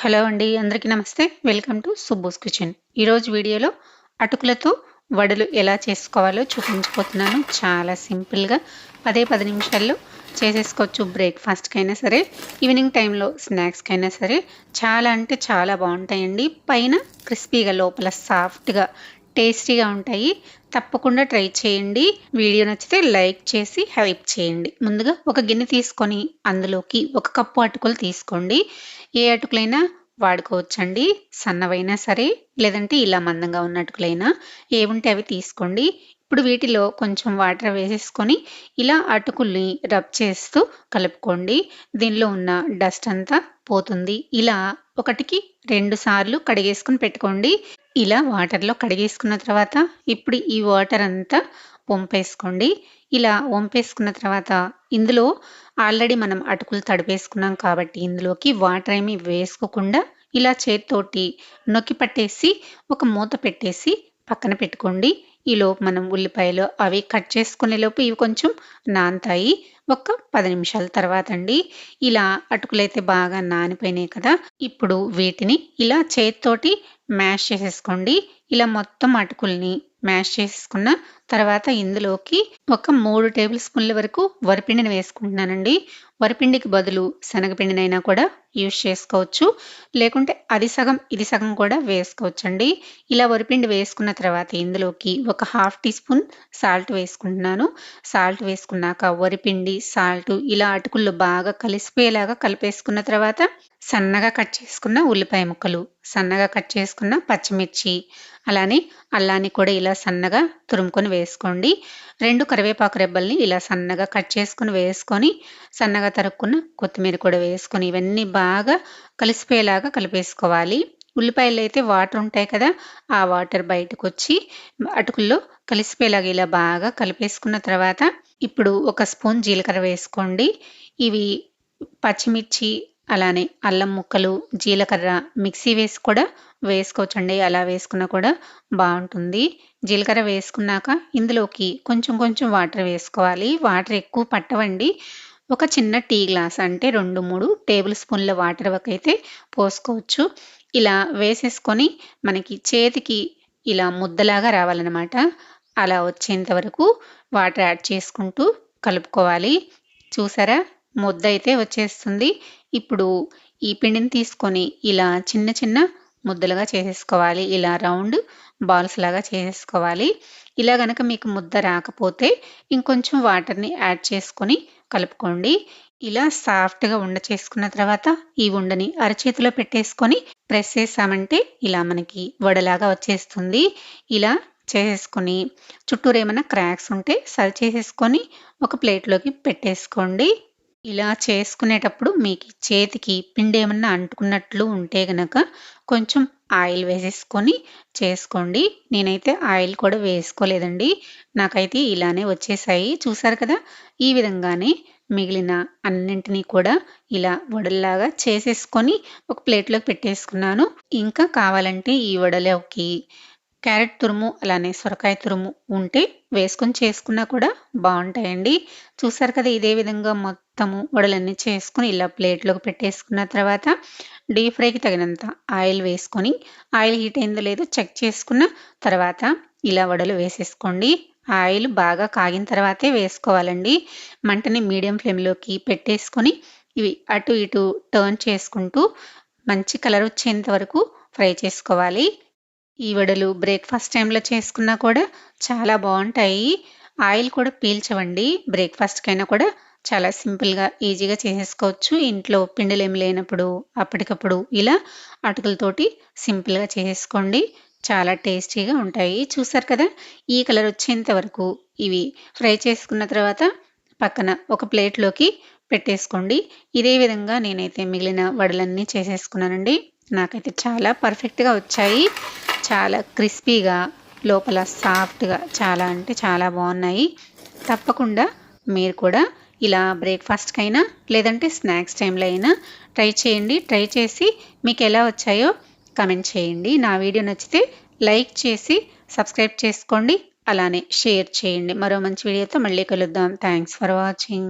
Hello అండి అందరికీ నమస్తే. Welcome to Subbo's kitchen. ఈరోజు వీడియోలో అటుకులతో వడలు ఎలా చేసుకోవాలో చూపించబోతున్నాను. చాలా సింపుల్గా పదే పది నిమిషాల్లో చేసేసుకోవచ్చు బ్రేక్ఫాస్ట్కి అయినా సరే ఈవినింగ్ టైంలో స్నాక్స్కి అయినా సరే. చాలా అంటే చాలా బాగుంటాయండి. పైన క్రిస్పీగా లోపల సాఫ్ట్గా టేస్టీగా ఉంటాయి. తప్పకుండా ట్రై చేయండి. వీడియో నచ్చితే లైక్ చేసి హెల్ప్ చేయండి. ముందుగా ఒక గిన్నె తీసుకొని అందులోకి ఒక కప్పు అటుకులు తీసుకోండి. ఏ అటుకులైనా వాడుకోవచ్చండి. సన్నవైనా సరే లేదంటే ఇలా మందంగా ఉన్న అటుకులైనా ఏముంటే అవి తీసుకోండి. ఇప్పుడు వీటిలో కొంచెం వాటర్ వేసేసుకొని ఇలా అటుకుల్ని రబ్ చేస్తూ కలుపుకోండి. దీనిలో ఉన్న డస్ట్ అంతా పోతుంది. ఇలా ఒకటికి రెండు సార్లు కడిగేసుకుని పెట్టుకోండి. ఇలా వాటర్లో కడిగేసుకున్న తర్వాత ఇప్పుడు ఈ వాటర్ అంతా వంపేసుకోండి. ఇలా వంపేసుకున్న తర్వాత ఇందులో ఆల్రెడీ మనం అటుకులు తడిపేసుకున్నాం కాబట్టి ఇందులోకి వాటర్ ఏమి వేసుకోకుండా ఇలా చేతితోటి నొక్కి పట్టేసి ఒక మూత పెట్టేసి పక్కన పెట్టుకోండి. ఈలోపు మనం ఉల్లిపాయలు అవి కట్ చేసుకునే లోపు ఇవి కొంచెం నానతాయి. ఒక పది నిమిషాల తర్వాత అండి. ఇలా అటుకులైతే బాగా నానిపోయినాయి కదా. ఇప్పుడు వీటిని ఇలా చేతితోటి మ్యాష్ చేసేసుకోండి. ఇలా మొత్తం అటుకుల్ని మ్యాష్ చేసుకున్న తర్వాత ఇందులోకి ఒక మూడు టేబుల్ స్పూన్ల వరకు వరిపిండిని వేసుకుంటున్నానండి. వరిపిండికి బదులు శనగపిండినైనా కూడా యూజ్ చేసుకోవచ్చు. లేకుంటే అది సగం ఇది సగం కూడా వేసుకోవచ్చు అండి ఇలా వరిపిండి వేసుకున్న తర్వాత ఇందులోకి ఒక హాఫ్ టీ స్పూన్ సాల్ట్ వేసుకుంటున్నాను. సాల్ట్ వేసుకున్నాక వరిపిండి సాల్ట్ ఇలా అటుకుల్లో బాగా కలిసిపోయేలాగా కలిపేసుకున్న తర్వాత సన్నగా కట్ చేసుకున్న ఉల్లిపాయ ముక్కలు సన్నగా కట్ చేసుకున్న పచ్చిమిర్చి అలానే అల్లాన్ని కూడా ఇలా సన్నగా తురుముకొని వేసుకోండి. రెండు కరివేపాకు రెబ్బల్ని ఇలా సన్నగా కట్ చేసుకుని వేసుకొని సన్నగా తరుక్కున్న కొత్తిమీర కూడా వేసుకొని ఇవన్నీ బాగా కలిసిపోయేలాగా కలిపేసుకోవాలి. ఉల్లిపాయలు అయితే వాటర్ ఉంటాయి కదా ఆ వాటర్ బయటకు వచ్చి అటుకుల్లో కలిసిపోయేలాగా ఇలా బాగా కలిపేసుకున్న తర్వాత ఇప్పుడు ఒక స్పూన్ జీలకర్ర వేసుకోండి. ఇవి పచ్చిమిర్చి అలానే అల్లం ముక్కలు జీలకర్ర మిక్సీ వేసి కూడా వేసుకోవచ్చండి. అలా వేసుకున్నా కూడా బాగుంటుంది. జీలకర్ర వేసుకున్నాక ఇందులోకి కొంచెం కొంచెం వాటర్ వేసుకోవాలి. వాటర్ ఎక్కువ పట్టవండి. ఒక చిన్న టీ గ్లాస్ అంటే రెండు మూడు టేబుల్ స్పూన్ల వాటర్ అయితే పోసుకోవచ్చు. ఇలా వేసేసుకొని మనకి చేతికి ఇలా ముద్దలాగా రావాలన్నమాట. అలా వచ్చేంత వరకు వాటర్ యాడ్ చేసుకుంటూ కలుపుకోవాలి. చూసారా? ముద్ద అయితే వచ్చేస్తుంది. ఇప్పుడు ఈ పిండిని తీసుకొని ఇలా చిన్న చిన్న ముద్దలుగా చేసేసుకోవాలి. ఇలా రౌండ్ బాల్స్ లాగా చేసేసుకోవాలి. ఇలా గనక మీకు ముద్ద రాకపోతే ఇంకొంచెం వాటర్ని యాడ్ చేసుకొని కలుపుకోండి. ఇలా సాఫ్ట్గా ఉండ చేసుకున్న తర్వాత ఈ ఉండని అరచేతిలో పెట్టేసుకొని ప్రెస్ చేసామంటే ఇలా మనకి వడలాగా వచ్చేస్తుంది. ఇలా చేసేసుకొని చుట్టూరు ఏమైనా క్రాక్స్ ఉంటే సరి చేసేసుకొని ఒక ప్లేట్లోకి పెట్టేసుకోండి. ఇలా చేసుకునేటప్పుడు మీకు చేతికి పిండి ఏమన్నా అంటుకున్నట్లు ఉంటే గనక కొంచెం ఆయిల్ వేసేసుకొని చేసుకోండి. నేనైతే ఆయిల్ కూడా వేసుకోలేదండి. నాకైతే ఇలానే వచ్చేసాయి. చూసారు కదా? ఈ విధంగానే మిగిలిన అన్నింటినీ కూడా ఇలా వడల్లాగా చేసేసుకొని ఒక ప్లేట్లోకి పెట్టేసుకున్నాను. ఇంకా కావాలంటే ఈ వడలోకి క్యారెట్ తురుము అలానే సొరకాయ తురుము ఉంటే వేసుకొని చేసుకున్నా కూడా బాగుంటాయండి. చూసారు కదా? ఇదే విధంగా మొత్తము వడలన్నీ చేసుకుని ఇలా ప్లేట్లోకి పెట్టేసుకున్న తర్వాత డీప్ ఫ్రైకి తగినంత ఆయిల్ వేసుకొని ఆయిల్ హీట్ అయిందో లేదో చెక్ చేసుకున్న తర్వాత ఇలా వడలు వేసేసుకోండి. ఆయిల్ బాగా కాగిన తర్వాతే వేసుకోవాలండి. మంటని మీడియం ఫ్లేమ్లోకి పెట్టేసుకొని ఇవి అటు ఇటు టర్న్ చేసుకుంటూ మంచి కలర్ వచ్చేంత వరకు ఫ్రై చేసుకోవాలి. ఈ వడలు బ్రేక్ఫాస్ట్ టైంలో చేసుకున్నా కూడా చాలా బాగుంటాయి. ఆయిల్ కూడా పీల్చవండి. బ్రేక్ఫాస్ట్కైనా కూడా చాలా సింపుల్గా ఈజీగా చేసేసుకోవచ్చు. ఇంట్లో పిండిలు ఏమి లేనప్పుడు అప్పటికప్పుడు ఇలా అటుకులతోటి సింపుల్గా చేసేసుకోండి. చాలా టేస్టీగా ఉంటాయి. చూసారు కదా? ఈ కలర్ వచ్చేంత వరకు ఇవి ఫ్రై చేసుకున్న తర్వాత పక్కన ఒక ప్లేట్లోకి పెట్టేసుకోండి. ఇదే విధంగా నేనైతే మిగిలిన వడలన్నీ చేసేసుకున్నానండి. నాకైతే చాలా పర్ఫెక్ట్గా వచ్చాయి. చాలా క్రిస్పీగా లోపల సాఫ్ట్గా చాలా అంటే చాలా బాగున్నాయి. తప్పకుండా మీరు కూడా ఇలా బ్రేక్ఫాస్ట్కైనా లేదంటే స్నాక్స్ టైంలో అయినా ట్రై చేయండి. ట్రై చేసి మీకు ఎలా వచ్చాయో కమెంట్ చేయండి. నా వీడియో నచ్చితే లైక్ చేసి సబ్స్క్రైబ్ చేసుకోండి. అలానే షేర్ చేయండి. మరో మంచి వీడియోతో మళ్ళీ కలుద్దాం. Thanks for watching.